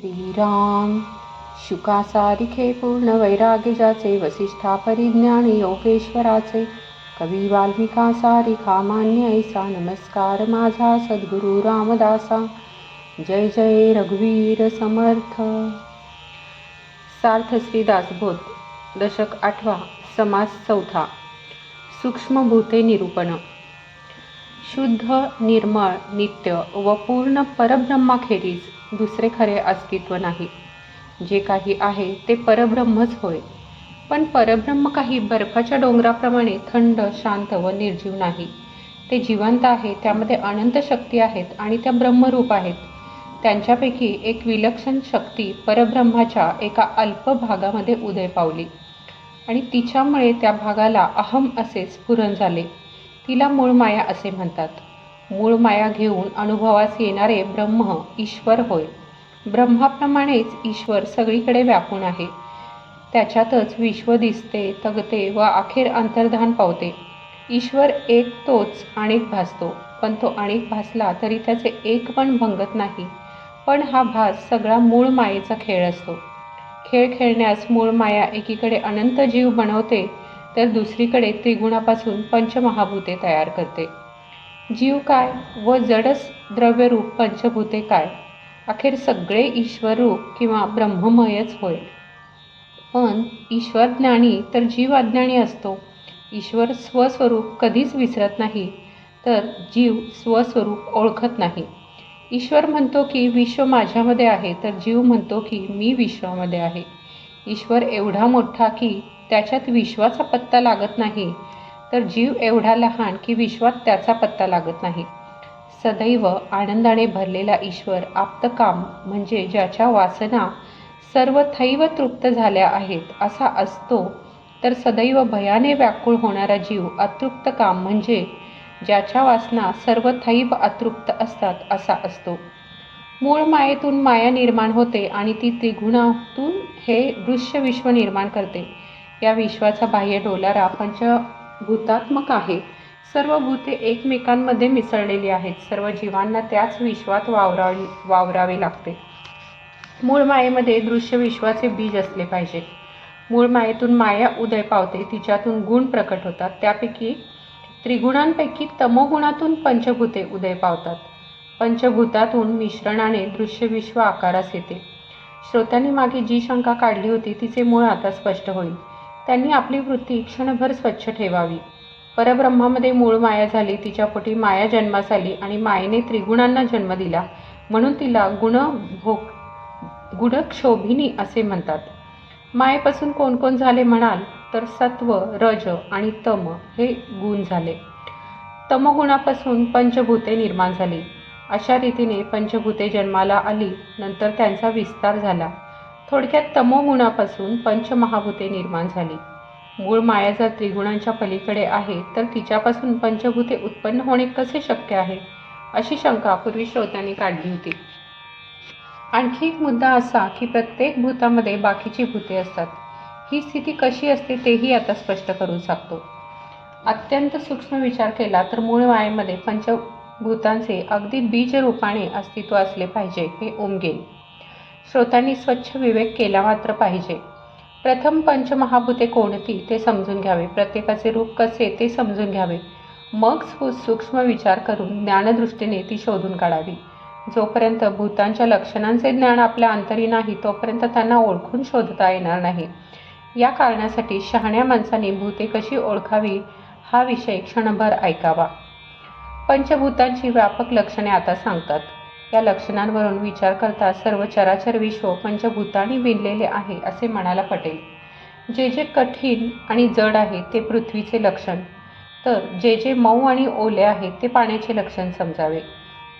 श्रीराम। शुकासारिखे पूर्ण वैराग्यजाचे वसिष्ठा परिज्ञान योगेश्वराचे। कवी वाल्मिका सारिखा मान्य ऐसा। नमस्कार माझा सद्गुरु रामदासा। जय जय रघुवीर समर्थ। सार्थ श्री दशक आठवा समास चौथा। सूक्ष्मभूते निरूपण। शुद्ध निर्मळ नित्य व पूर्ण परब्रह्माखेरीज दुसरे खरे अस्तित्व नाही. जे काही आहे ते परब्रह्मच होय. पण परब्रह्म काही बर्फाच्या डोंगराप्रमाणे थंड शांत व निर्जीव नाही. ते जिवंत आहे त्यामध्ये अनंत शक्ती आहेत आणि त्या ब्रह्मरूप आहेत. त्यांच्यापैकी एक विलक्षण शक्ती परब्रह्माच्या एका अल्प भागामध्ये उदय पावली आणि तिच्यामुळे त्या भागाला अहम असे स्फुरण झाले. तिला मूळ माया असे म्हणतात. मूळ माया घेऊन अनुभवास येणारे ब्रह्म ईश्वर होय. ब्रह्माप्रमाणेच ईश्वर सगळीकडे व्यापून आहे. त्याच्यातच विश्व दिसते तगते व अखेर अंतर्धान पावते. ईश्वर एक तोच अनेक भासतो पण तो अनेक भासला तरी त्याचे एक पण भंगत नाही. पण हा भास सगळा मूळ मायेचा खेळ असतो. खेळ खेळण्यास मूळ माया एकीकडे अनंत जीव बनवते तर दुसरीकडे त्रिगुणापासून पंचमहाभूते तयार करते. जीव काय व जडस द्रव्यरूप पंचभूते काय? अखेर सगळे ईश्वररूप किंवा ब्रह्ममयच होय. पण ईश्वर ज्ञानी तर जीव अज्ञानी असतो. ईश्वर स्वस्वरूप कधीच विसरत नाही तर जीव स्वस्वरूप ओळखत नाही. ईश्वर म्हणतो की विश्व माझ्यामध्ये आहे तर जीव म्हणतो की मी विश्वामध्ये आहे. ईश्वर एवढा मोठा की त्याच्यात विश्वाचा पत्ता लागत नाही. तर जीव एवढा लहान की विश्वात त्याचा पत्ता लागत नाही. सदैव आनंदाने भरलेला ईश्वर आप्तकाम म्हणजे ज्याच्या वासना सर्व थैव तृप्त झाल्या आहेत असा असतो तर सदैव भयाने व्याकुळ होणारा जीव अतृप्त काम म्हणजे ज्याच्या वासना सर्व थैव अतृप्त असतात असा असतो. मूळ मायेतून माया निर्माण होते आणि ती त्रिगुणातून हे दृश्य विश्व निर्माण करते. या विश्वाचा बाह्य डोलारा पंचभूतात्मक आहे सर्व भूते एकमेकांमध्ये मिसळलेली आहेत. सर्व जीवांना त्याच विश्वात वावरावी वावरावे लागते. मूळ मायेमध्ये दृश्य विश्वाचे बीज असले पाहिजे. मूळ मायेतून माया उदय पावते तिच्यातून गुण प्रकट होतात. त्यापैकी त्रिगुणांपैकी तमोगुणातून पंचभूते उदय पावतात. पंचभूतातून मिश्रणाने दृश्य विश्व आकारास येते. श्रोत्यांनी मागे जी शंका काढली होती तिचे मूळ आता स्पष्ट होईल. त्यांनी आपली वृत्ती क्षणभर स्वच्छ ठेवावी. परब्रह्मामध्ये मूळ माया झाली तिच्या पोटी माया जन्मास आली आणि मायेने त्रिगुणांना जन्म दिला. म्हणून तिला गुण भोग गुणक्षोभिनी असे म्हणतात. मायेपासून कोण कोण झाले म्हणाल तर सत्व रज आणि तम हे गुण झाले. तमगुणापासून पंचभूते निर्माण झाली. अशा रीतीने पंचभूते जन्माला आली नंतर त्यांचा विस्तार झाला. थोडक्यात तमोगुणापासून पंचमहाभूते निर्माण झाली. मूळ माया जर त्रिगुणांच्या पलीकडे आहे तर तिच्यापासून पंचभूते उत्पन्न होणे कसे शक्य आहे? अशी शंका पूर्वी श्रोत्यांनी काढली होती. आणखी एक मुद्दा असा की प्रत्येक भूतामध्ये बाकीची भूते असतात. ही स्थिती कशी असते तेही आता स्पष्ट करू शकतो अत्यंत सूक्ष्म विचार केला तर मूळ मायेमध्ये पंचभूतांचे अगदी बीज रूपाने अस्तित्व असले पाहिजे हे ओमगेल श्रोत्यांनी स्वच्छ विवेक केला मात्र पाहिजे. प्रथम पंचमहाभूते कोणती ते समजून घ्यावे. प्रत्येकाचे रूप कसे ते समजून घ्यावे. मग सूक्ष्म विचार करून ज्ञानदृष्टीने ती शोधून काढावी. जोपर्यंत भूतांच्या लक्षणांचे ज्ञान आपल्या अंतरी नाही तोपर्यंत त्यांना ओळखून शोधता येणार नाही. या कारणासाठी शहाण्या माणसांनी भूते कशी ओळखावी हा विषय क्षणभर ऐकावा. पंचभूतांची व्यापक लक्षणे आता सांगतात. या लक्षणांवरून विचार करता सर्व चराचर विश्व पंचभूतांनी विणलेले आहे असे म्हणायला पटेल. जे जे कठीण आणि जड आहे ते पृथ्वीचे लक्षण. तर जे जे मऊ आणि ओले आहे ते पाण्याचे लक्षण समजावे.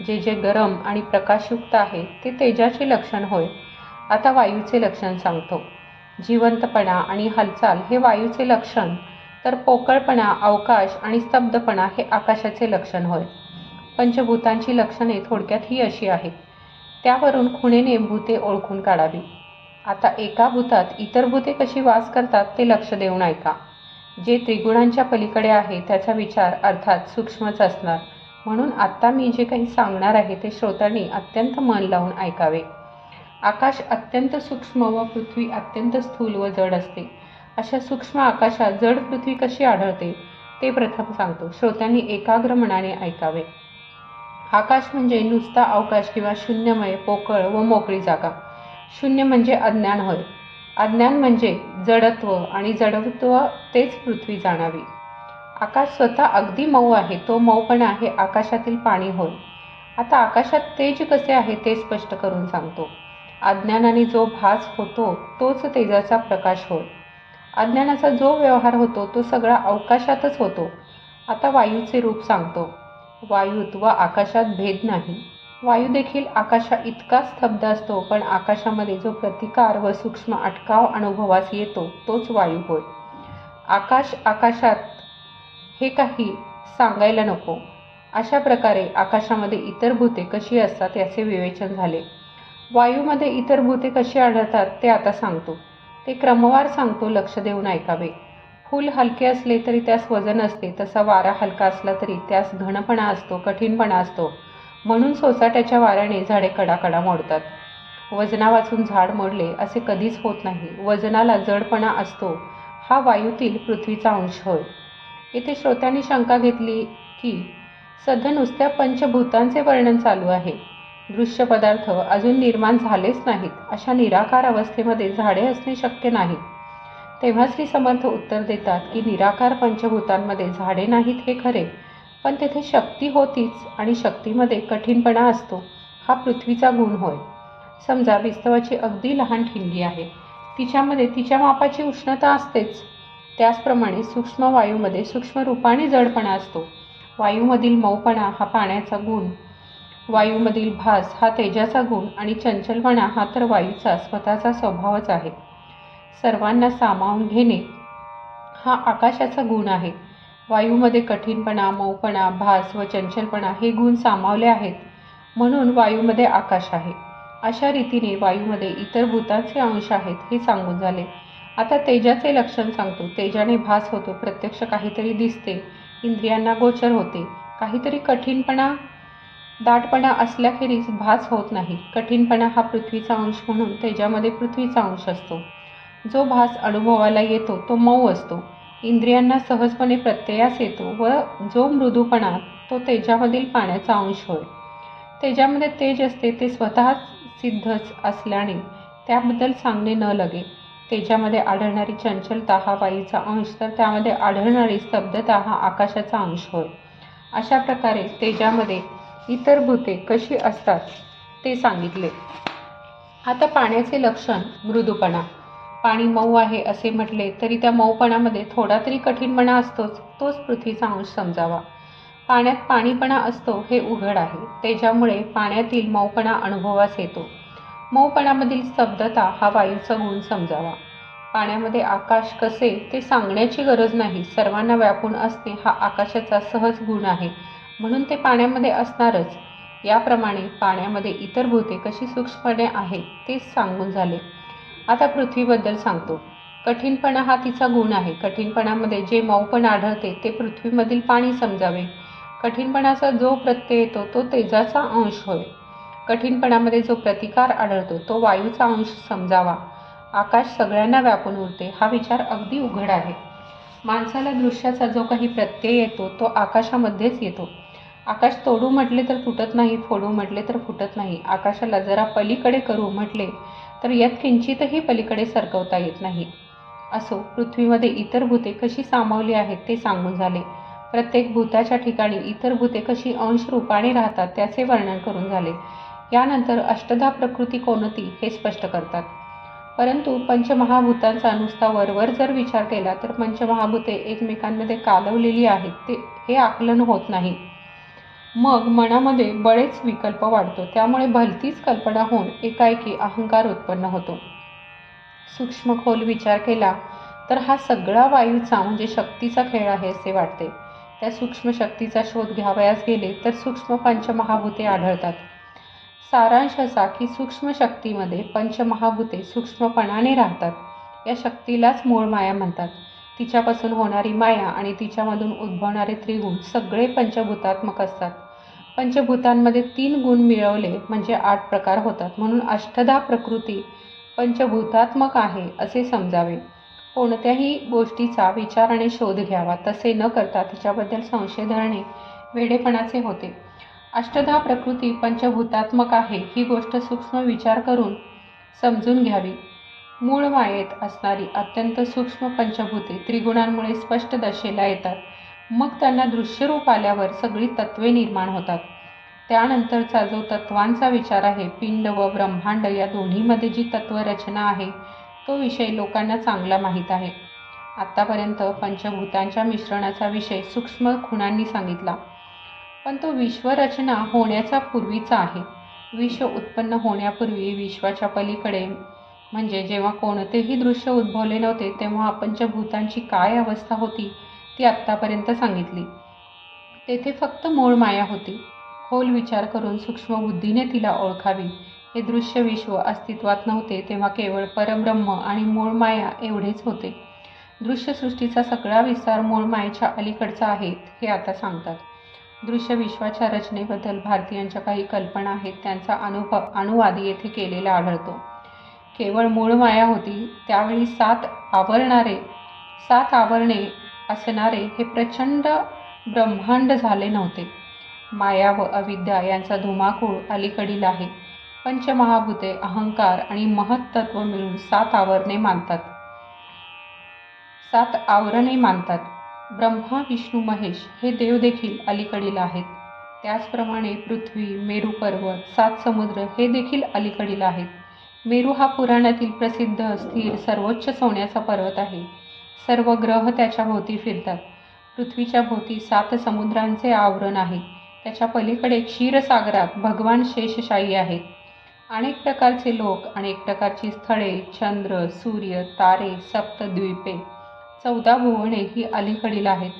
जे जे गरम आणि प्रकाशयुक्त आहे ते तेजाचे लक्षण होय. आता वायूचे लक्षण सांगतो. जिवंतपणा आणि हालचाल हे वायूचे लक्षण तर पोकळपणा अवकाश आणि स्तब्धपणा हे आकाशाचे लक्षण होय. पंचभूतांची लक्षणे थोडक्यात ही अशी आहेत. त्यावरून खुणेने भूते ओळखून काढावी. आता एका भूतात इतर भूते कशी वास करतात ते लक्ष देऊन ऐका. जे त्रिगुणांच्या पलीकडे आहे त्याचा विचार अर्थात सूक्ष्मच असणार. म्हणून आत्ता मी जे काही सांगणार आहे ते श्रोत्यांनी अत्यंत मन लावून ऐकावे. आकाश अत्यंत सूक्ष्म व पृथ्वी अत्यंत स्थूल व जड असते. अशा सूक्ष्म आकाशात जड पृथ्वी कशी आढळते ते प्रथम सांगतो. श्रोत्यांनी एकाग्र मनाने ऐकावे. आकाश म्हणजे नुसता अवकाश किंवा शून्यमय पोकळ व मोकळी जागा. शून्य म्हणजे अज्ञान होय. अज्ञान म्हणजे जडत्व आणि जडत्व तेच पृथ्वी जाणावी. आकाश स्वतः अगदी मऊ आहे. तो मऊपणा आहे. आकाशातील पाणी होय. आता आकाशात तेज कसे आहे ते स्पष्ट करून सांगतो. अज्ञानाने जो भास होतो तोच तेजाचा प्रकाश होय. अज्ञानाचा जो व्यवहार होतो तो सगळा अवकाशातच होतो. आता वायूचे रूप सांगतो. वायूत व आकाशात भेद नाही. वायू देखील आकाशा इतका स्तब्ध असतो पण आकाशामध्ये जो प्रतिकार व सूक्ष्म अटकाव अनुभवास येतो तोच वायू होय. आकाश आकाशात हे काही सांगायला नको. अशा प्रकारे आकाशामध्ये इतर भूते कशी असतात याचे विवेचन झाले. वायूमध्ये इतर भूते कशी आढळतात ते आता सांगतो. ते क्रमवार सांगतो लक्ष देऊन ऐकावे. फूल हलके असले तरी त्यास वजन असते तसा वारा हलका असला तरी त्यास घनपणा असतो कठीणपणा असतो. म्हणून सोसाट्याच्या वाऱ्याने झाडे कडाकडा मोडतात. वजना वाचून झाड मोडले असे कधीच होत नाही. वजनाला जडपणा असतो. हा वायूतील पृथ्वीचा अंश होय. येथे श्रोत्यांनी शंका घेतली की सध्या नुसत्या पंचभूतांचे वर्णन चालू आहे. दृश्य पदार्थ अजून निर्माण झालेच नाहीत. अशा निराकार अवस्थेमध्ये झाडे असणे शक्य नाही. तेव्हा श्री समर्थ उत्तर देतात की निराकार पंचभूतांमध्ये झाडे नाहीत हे खरे पण तेथे शक्ती होतीच आणि शक्तीमध्ये कठीणपणा असतो हा पृथ्वीचा गुण होय. समजा विस्तवाची अगदी लहान ठिणगी आहे तिच्यामध्ये तिच्या मापाची उष्णता असतेच. त्याचप्रमाणे सूक्ष्म वायूमध्ये सूक्ष्म रूपाने जडपणा असतो. वायूमधील मऊपणा हा पाण्याचा गुण वायूमधील भास हा तेजाचा गुण आणि चंचलपणा हा तर वायूचा स्वतःचा स्वभावच आहे. सर्वांना सामावून घेणे हा आकाशाचा गुण आहे. वायूमध्ये कठीणपणा मऊपणा भास व चंचलपणा हे गुण सामावले आहेत. म्हणून वायूमध्ये आकाश आहे. अशा रीतीने वायूमध्ये इतर भूतांचे अंश आहेत हे सांगून झाले. आता तेजाचे लक्षण सांगतो. तेजाने भास होतो. प्रत्यक्ष काहीतरी दिसते. इंद्रियांना गोचर होते. काहीतरी कठीणपणा दाटपणा असल्याखेरीज भास होत नाही. कठीणपणा हा पृथ्वीचा अंश म्हणून तेजामध्ये पृथ्वीचा अंश असतो. जो भास अनुभवाला येतो तो मऊ असतो. इंद्रियांना सहजपणे प्रत्ययास येतो व जो मृदूपणा तो तेजामधील पाण्याचा अंश होय. तेजामध्ये तेज असते ते स्वतः सिद्धच असल्याने त्याबद्दल सांगणे न लगे. तेजामध्ये आढळणारी चंचलता हा वायूचा अंश तर त्यामध्ये आढळणारी स्तब्धता हा आकाशाचा अंश होय. अशा प्रकारे तेजामध्ये इतर भूते कशी असतात ते सांगितले. आता पाण्याचे लक्षण मृदूपणा. पाणी मऊ आहे असे म्हटले तरी त्या मऊपणामध्ये थोडा तरी कठीणपणा असतोच तोच पृथ्वीचा अंश समजावा. पाण्यात पाणीपणा असतो हे उघड आहे त्याच्यामुळे पाण्यातील मऊपणा अनुभवास येतो. मऊपणामधील स्तब्धता हा वायूचा गुण समजावा. पाण्यामध्ये आकाश कसे ते सांगण्याची गरज नाही सर्वांना व्यापून असणे हा आकाशाचा सहज गुण आहे म्हणून ते पाण्यामध्ये असणारच. याप्रमाणे पाण्यामध्ये इतर भूते कशी सूक्ष्मपणे आहे तेच सांगून झाले. आता पृथ्वीबद्दल सांगतो. कठीणपणा हा तिचा गुण आहे. कठीणपणामध्ये जे मऊपण आढळते ते पृथ्वीमधील पाणी समजावे. कठीणपणाचा जो प्रत्यय येतो तो तेजाचा अंश होय. कठीणपणामध्ये जो प्रतिकार आढळतो तो वायूचा अंश समजावा. आकाश सगळ्यांना व्यापून उरते हा विचार अगदी उघड आहे. माणसाला दृश्याचा जो काही प्रत्यय येतो तो आकाशामध्येच येतो. आकाश तोडू म्हटले तर फुटत नाही फोडू म्हटले तर फुटत नाही. आकाशाला जरा पलीकडे करू म्हटले तर यात किंचितही पलीकडे सरकवता येत नाही. असो पृथ्वीमध्ये इतर भूते कशी सामावली आहेत ते सांगून झाले. प्रत्येक भूताच्या ठिकाणी इतर भूते कशी अंश रूपाने राहतात त्याचे वर्णन करून झाले. यानंतर अष्टधा प्रकृती कोणती हे स्पष्ट करतात. परंतु पंचमहाभूतांचा नुसता वरवर जर विचार केला तर पंचमहाभूते एकमेकांमध्ये कालवलेली आहेत ते हे आकलन होत नाही. मग मनामध्ये बरेच विकल्प वाढतो. त्यामुळे भलतीच कल्पना होऊन एकाएकी अहंकार उत्पन्न होतो. सूक्ष्म खोल विचार केला तर हा सगळा वायूचा म्हणजे शक्तीचा खेळ आहे असे वाटते. त्या सूक्ष्म शक्तीचा शोध घ्यावयास गेले तर सूक्ष्म पंचमहाभूते आढळतात. सारांश असा की सूक्ष्म शक्तीमध्ये पंचमहाभूते सूक्ष्मपणाने राहतात. या शक्तीलाच मूळ माया म्हणतात. तिच्यापासून होणारी माया आणि तिच्यामधून उद्भवणारे त्रिगुण सगळे पंचभूतात्मक असतात. पंचभूतांमध्ये तीन गुण मिळवले म्हणजे आठ प्रकार होतात. म्हणून अष्टधा प्रकृती पंचभूतात्मक आहे असे समजावे. कोणत्याही गोष्टीचा विचार आणि शोध घ्यावा. तसे न करता तिच्याबद्दल संशय धरणे वेडेपणाचे होते. अष्टधा प्रकृती पंचभूतात्मक आहे. ही गोष्ट सूक्ष्म विचार करून समजून घ्यावी. मूळ मायेत असणारी अत्यंत सूक्ष्म पंचभूते त्रिगुणांमुळे स्पष्ट दशेला येतात. मग त्यांना दृश्यरूप आल्यावर सगळी तत्वे निर्माण होतात. त्यानंतरचा जो तत्वांचा विचार आहे पिंड व ब्रह्मांड या दोन्हीमध्ये जी तत्वरचना आहे तो विषय लोकांना चांगला माहीत आहे. आत्तापर्यंत पंचभूतांच्या मिश्रणाचा विषय सूक्ष्म खुणांनी सांगितला. पण तो विश्वरचना होण्याचा पूर्वीचा आहे. विश्व उत्पन्न होण्यापूर्वी विश्वाच्या पलीकडे म्हणजे जेव्हा कोणतेही दृश्य उद्भवले नव्हते तेव्हा पंचभूतांची काय अवस्था होती ती आत्तापर्यंत सांगितली. तेथे फक्त मूळ माया होती. खोल विचार करून सूक्ष्म बुद्धीने तिला ओळखावी. हे दृश्य विश्व अस्तित्वात नव्हते तेव्हा केवळ परब्रह्म आणि मूळ माया एवढेच होते. दृश्यसृष्टीचा सगळा विस्तार मूळ मायेच्या अलीकडचा आहे हे आता सांगतात. दृश्य विश्वाच्या रचनेबद्दल भारतीयांच्या काही कल्पना आहेत त्यांचा अनुभव अनुवाद येथे केलेला आढळतो. केवळ मूळ माया होती त्यावेळी सात आवरणारे सात आवरणे असणारे हे प्रचंड ब्रह्मांड झाले नव्हते. माया व अविद्या यांचा धुमाकूळ अलीकडील आहे. पंचमहाभूते अहंकार आणि महत्त्व मिळून सात आवरणे मानतात. सात आवरणे मानतात. ब्रह्मा विष्णू महेश हे देव देखील अलीकडील आहेत. त्याचप्रमाणे पृथ्वी मेरू पर्वत सात समुद्र हे देखील अलीकडील आहेत. मेरू हा पुराणातील प्रसिद्ध स्थिर सर्वोच्च सोन्याचा पर्वत आहे. सर्व ग्रह त्याच्या भोवती फिरतात. पृथ्वीच्या भोवती सात समुद्रांचे आवरण आहे. त्याच्या पलीकडे क्षीरसागरात भगवान शेषशाही आहेत. अनेक प्रकारचे लोक अनेक प्रकारची स्थळे चंद्र सूर्य तारे सप्तद्वीपे चौदा भुवने ही अलीकडील आहेत.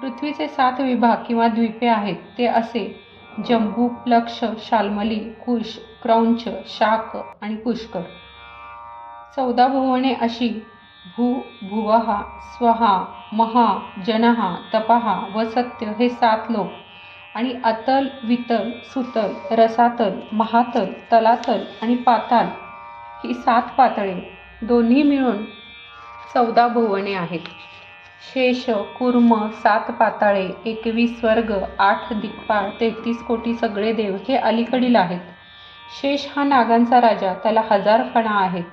पृथ्वीचे सात विभाग किंवा द्वीपे आहेत ते असे जम्बू प्लक्ष शाल्मली कुश क्रौंच शाक आणि पुष्कर चौदा भुवने अशी भू भुवहा स्वहा महा जनहा तपहा व सत्य हे सात लोक आणि अतल वितल सुतल रसातल महातल तलातल आणि पाताल ही सात पातळे दोन्ही मिळून चौदा भुवने आहेत. शेष कुर्म सात पाताळे एकवीस स्वर्ग आठ दिक्पाळ तेहतीस कोटी सगळे देव हे अलीकडील आहेत. शेष हा नागांचा राजा. त्याला हजार फणा आहेत.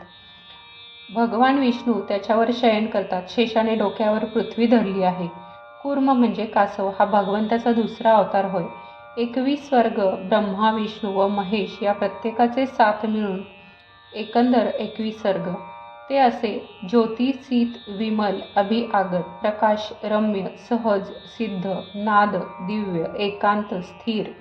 भगवान विष्णू त्याच्यावर शयन करतात. शेषाने डोक्यावर पृथ्वी धरली आहे. कूर्म म्हणजे कासव. हा भगवंताचा दुसरा अवतार होय. एकवीस स्वर्ग ब्रह्मा विष्णू व महेश या प्रत्येकाचे साथ मिळून एकंदर एकवीस सर्ग ते असे ज्योतिषित विमल अभि आगत प्रकाश रम्य सहज सिद्ध नाद दिव्य एकांत स्थिर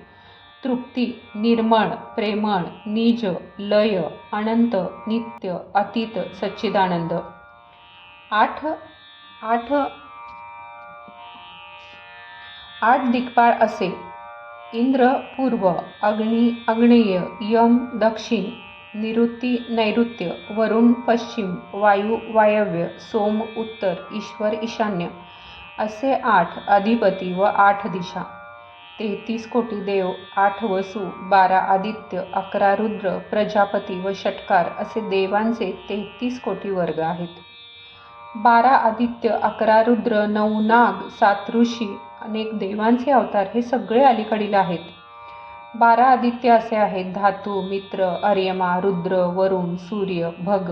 तृप्ती निर्मळ प्रेमळ निज लय अनंत नित्य अतीत सच्चिदानंद. आठ आठ आठ दिग्पाळ असे. इंद्र पूर्व अग्नी अग्नेय यम दक्षिण निवृत्ती नैऋत्य वरुण पश्चिम वायू वायव्य सोम उत्तर ईश्वर ईशान्य. असे आठ अधिपती व आठ दिशा. तेहतीस कोटी देव आठ वसू बारा आदित्य अकरा रुद्र प्रजापती व षटकार असे देवांचे तेहतीस कोटी वर्ग आहेत. बारा आदित्य अकरा रुद्र नऊ नाग सात ऋषी अनेक देवांचे अवतार हे सगळे अलीकडील आहेत. बारा आदित्य असे आहेत धातू मित्र अर्यमा रुद्र वरुण सूर्य भग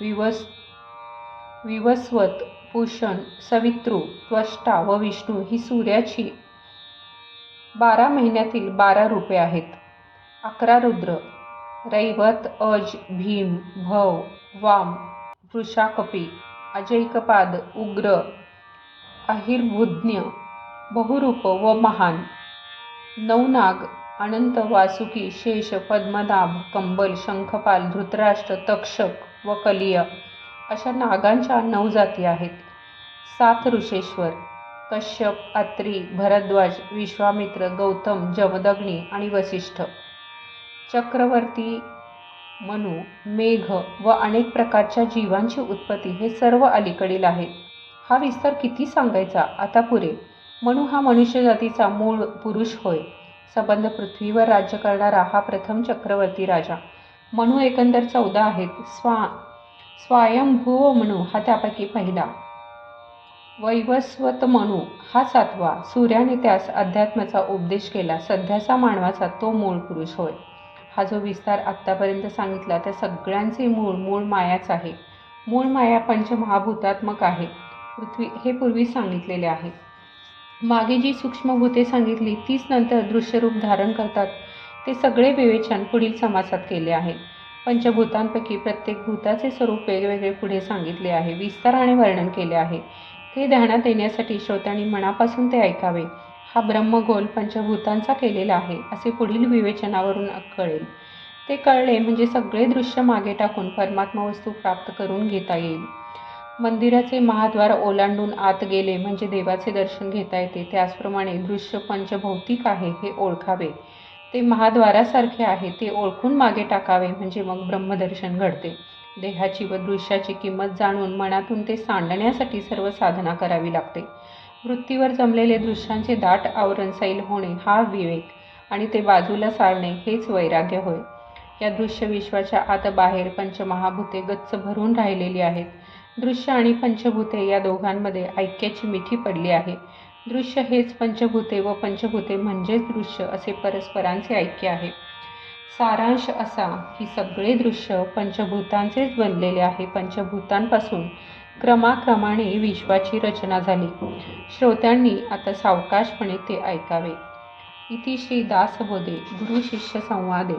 विवस विवस्वत पुषण सवित्रू त्वष्टा व विष्णू ही सूर्याची बारा महिन्यातील बारा रूपे आहेत. अकरा रुद्र रैवत अज भीम भव वाम वृषाकपी अजैकपाद उग्र अहिर्भुज्ञ बहुरूप व महान. नवनाग अनंत वासुकी शेष पद्मनाभ कंबल शंखपाल धृतराष्ट्र तक्षक व कलिय अशा नागांच्या नऊ जाती आहेत. सात ऋषेश्वर कश्यप अत्री भरद्वाज विश्वामित्र गौतम जमदग्नी आणि वसिष्ठ. चक्रवर्ती मनु मेघ व अनेक प्रकारच्या जीवांची उत्पत्ती हे सर्व अलीकडील आहेत. हा विस्तार किती सांगायचा? आता पुरे. मनू हा मनुष्य जातीचा मूळ पुरुष होय. संबंध पृथ्वीवर राज्य करणारा हा प्रथम चक्रवर्ती राजा. मनू एकंदर चौदा आहेत. स्वा स्वयंभुव मनू हा त्यापैकी पहिला. वैवस्वत मनू हा सातवा. सूर्याने त्यास अध्यात्माचा उपदेश केला. सध्याचा मानवाचा तो मूळ पुरुष होय. हा जो विस्तार आत्तापर्यंत सांगितला त्या सगळ्यांचे मूळ मूळ मायाच आहे. मूळ माया पंचमहाभूतात्मक आहे. पृथ्वी हे पूर्वी सांगितलेले आहे. मागे जी सूक्ष्मभूते सांगितली तीच नंतर दृश्यरूप धारण करतात. ते सगळे विवेचन पुढील समासात केले आहे. पंचभूतांपैकी प्रत्येक भूताचे स्वरूप वेगवेगळे पुढे सांगितले आहे. विस्ताराने वर्णन केले आहे. ते ध्यानात येण्यासाठी श्रोत्यांनी मनापासून ते ऐकावे. हा ब्रह्मगोल पंचभूतांचा केलेला आहे असे पुढील विवेचनावरून कळेल. ते कळले म्हणजे सगळे दृश्य मागे टाकून परमात्मा वस्तू प्राप्त करून घेता येईल. मंदिराचे महाद्वार ओलांडून आत गेले म्हणजे देवाचे दर्शन घेता येते. त्याचप्रमाणे दृश्य पंचभौतिक आहे हे ओळखावे. ते महाद्वारासारखे आहे ते ओळखून मागे टाकावे म्हणजे मग ब्रह्मदर्शन घडते. देहाची व दृश्याची किंमत जाणून मनातून ते सांडण्यासाठी सर्व साधना करावी लागते. वृत्तीवर जमलेले दृश्यांचे दाट आवरण सैल होणे हा विवेक आणि ते बाजूला सारणे हेच वैराग्य होय. या दृश्य विश्वाच्या आत बाहेर पंचमहाभूते गच्च भरून राहिलेली आहेत. दृश्य आणि पंचभूते या दोघांमध्ये ऐक्याची मिठी पडली आहे. दृश्य हेच पंचभूते व पंचभूते म्हणजेच दृश्य असे परस्परांचे ऐक्य आहे. सारांश असा की सगळे दृश्य पंचभूतांचेच बनलेले आहे. पंचभूतांपासून क्रमाक्रमाने विश्वाची रचना झाली. श्रोत्यांनी आता सावकाशपणे ते ऐकावे. इति श्री दासबोधे गुरु शिष्य संवादे.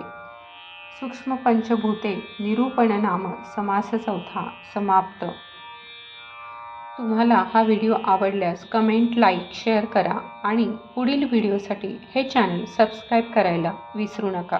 सूक्ष्म पंचभूते निरूपण नाम समास चौथा समाप्त. तुम्हाला हा व्हिडिओ आवडल्यास कमेंट लाईक शेअर करा आणि पुढील व्हिडिओसाठी हे चॅनल सबस्क्राईब करायला विसरू नका.